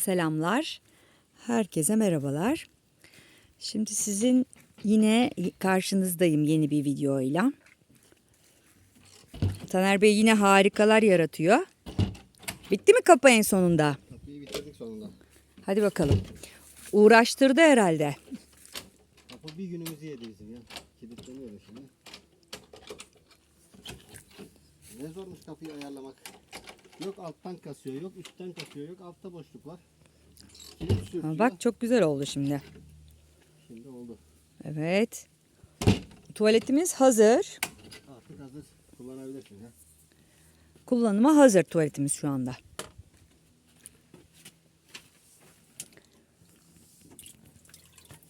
selamlar. Herkese merhabalar. Şimdi sizin yine karşınızdayım yeni bir videoyla. Taner Bey yine harikalar yaratıyor. Bitti mi kapı en sonunda? Kapıyı bitirdik sonunda. Hadi bakalım. Uğraştırdı herhalde. Kapı bir günümüzü yedi bizim ya. Kilitleniyor şimdi. Ne zormuş kapıyı ayarlamak. Yok alttan kasıyor, yok üstten kasıyor, yok altta boşluk var. Kilit sürtüyor. Ha, Bak çok güzel oldu şimdi. Şimdi oldu. Evet. Tuvaletimiz hazır. Artık hazır. Kullanabilirsin ya. Kullanıma hazır tuvaletimiz şu anda.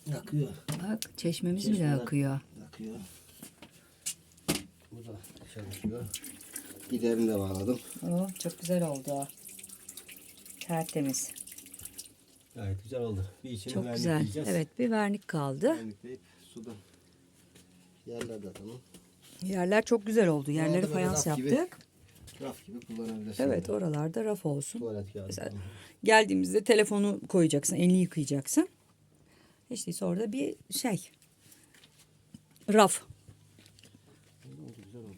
Yakıyor. Bak çeşmemiz bile Çeşmeler. akıyor. Yakıyor. Bu da dışarı Giderini de bağladım. Oo, çok güzel oldu o. Tertemiz. Gayet güzel oldu. Bir içini Çok güzel. Evet bir vernik kaldı. Vernikleyip suda. Yerler de tamam. Yerler çok güzel oldu. Yerleri böyle fayans raf gibi. yaptık. Raf gibi kullanabilirsin. Evet oralarda raf olsun. Tuvalet kağıdı. Falan. Geldiğimizde telefonu koyacaksın, elini yıkayacaksın. İşte orada bir şey. Raf. Oldu güzel oldu.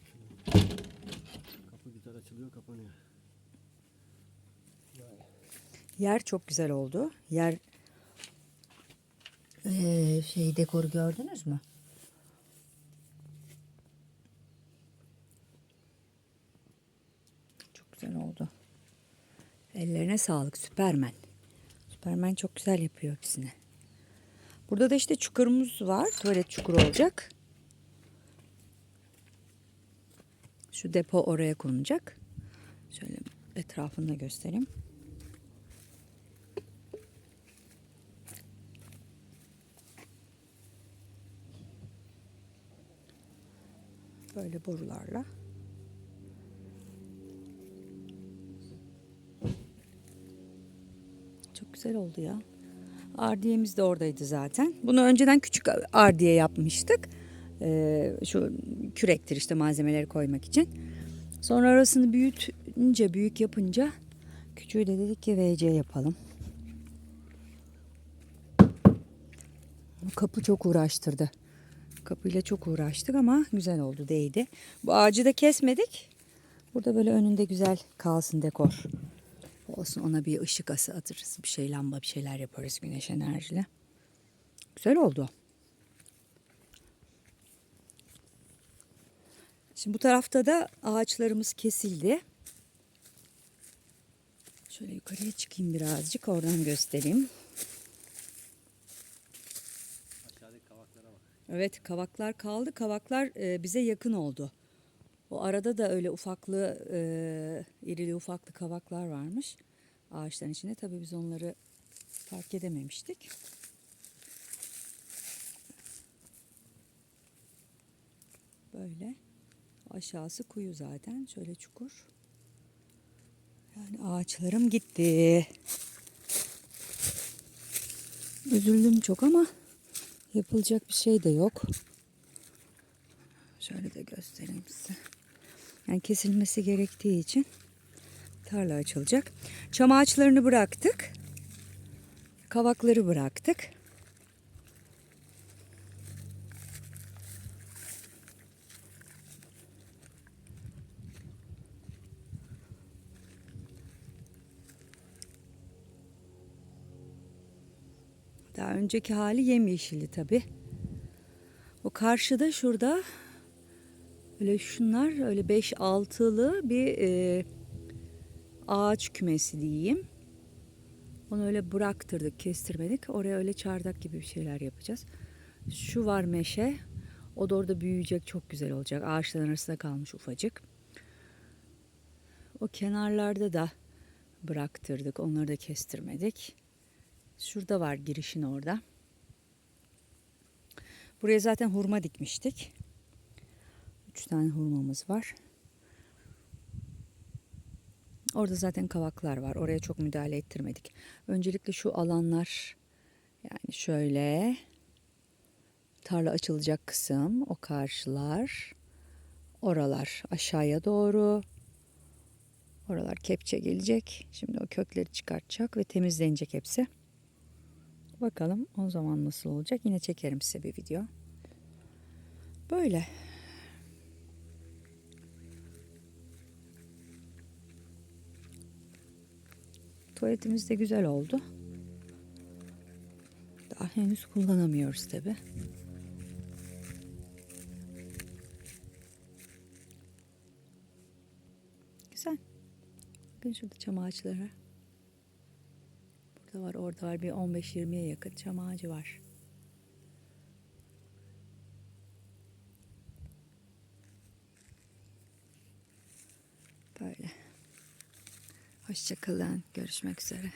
Kapı güzel açılıyor kapanıyor. Yer çok güzel oldu. Yer Ee, şey dekoru gördünüz mü? Çok güzel oldu. Ellerine sağlık Süpermen. Süpermen çok güzel yapıyor hepsini. Burada da işte çukurumuz var. Tuvalet çukuru olacak. Şu depo oraya konacak. Şöyle etrafını da göstereyim. Böyle borularla. Çok güzel oldu ya. Ardiyemiz de oradaydı zaten. Bunu önceden küçük ardiye yapmıştık. Ee, şu kürektir işte malzemeleri koymak için. Sonra arasını büyütünce, büyük yapınca küçüğü de dedik ki VC yapalım. Bu kapı çok uğraştırdı. Kapıyla çok uğraştık ama güzel oldu değdi. Bu ağacı da kesmedik. Burada böyle önünde güzel kalsın dekor. Olsun ona bir ışık ası atırız. Bir şey lamba bir şeyler yaparız güneş enerjili. Güzel oldu. Şimdi bu tarafta da ağaçlarımız kesildi. Şöyle yukarıya çıkayım birazcık oradan göstereyim. Aşağıdaki kavaklara bak. Evet kavaklar kaldı. Kavaklar e, bize yakın oldu. O arada da öyle ufaklı, e, irili ufaklı kavaklar varmış ağaçların içinde. Tabii biz onları fark edememiştik. Böyle aşağısı kuyu zaten. Şöyle çukur. Yani ağaçlarım gitti. Üzüldüm çok ama yapılacak bir şey de yok. Şöyle de göstereyim size. Yani kesilmesi gerektiği için tarla açılacak. Çam ağaçlarını bıraktık. Kavakları bıraktık. Daha önceki hali yemyeşildi tabii. O karşıda şurada öyle şunlar öyle 5-6'lı bir e, ağaç kümesi diyeyim. Onu öyle bıraktırdık, kestirmedik. Oraya öyle çardak gibi bir şeyler yapacağız. Şu var meşe. O da orada büyüyecek, çok güzel olacak. Ağaçların arasında kalmış ufacık. O kenarlarda da bıraktırdık. Onları da kestirmedik. Şurada var girişin orada. Buraya zaten hurma dikmiştik. Üç tane hurmamız var. Orada zaten kavaklar var. Oraya çok müdahale ettirmedik. Öncelikle şu alanlar yani şöyle tarla açılacak kısım, o karşılar, oralar aşağıya doğru Oralar kepçe gelecek. Şimdi o kökleri çıkartacak ve temizlenecek hepsi. Bakalım o zaman nasıl olacak. Yine çekerim size bir video. Böyle. Tuvaletimiz de güzel oldu. Daha henüz kullanamıyoruz tabi. Güzel. Bakın şurada çam ağaçları. Burada var, orada var. Bir 15-20'ye yakın çam ağacı var. Böyle. Hoşçakalın. Görüşmek üzere.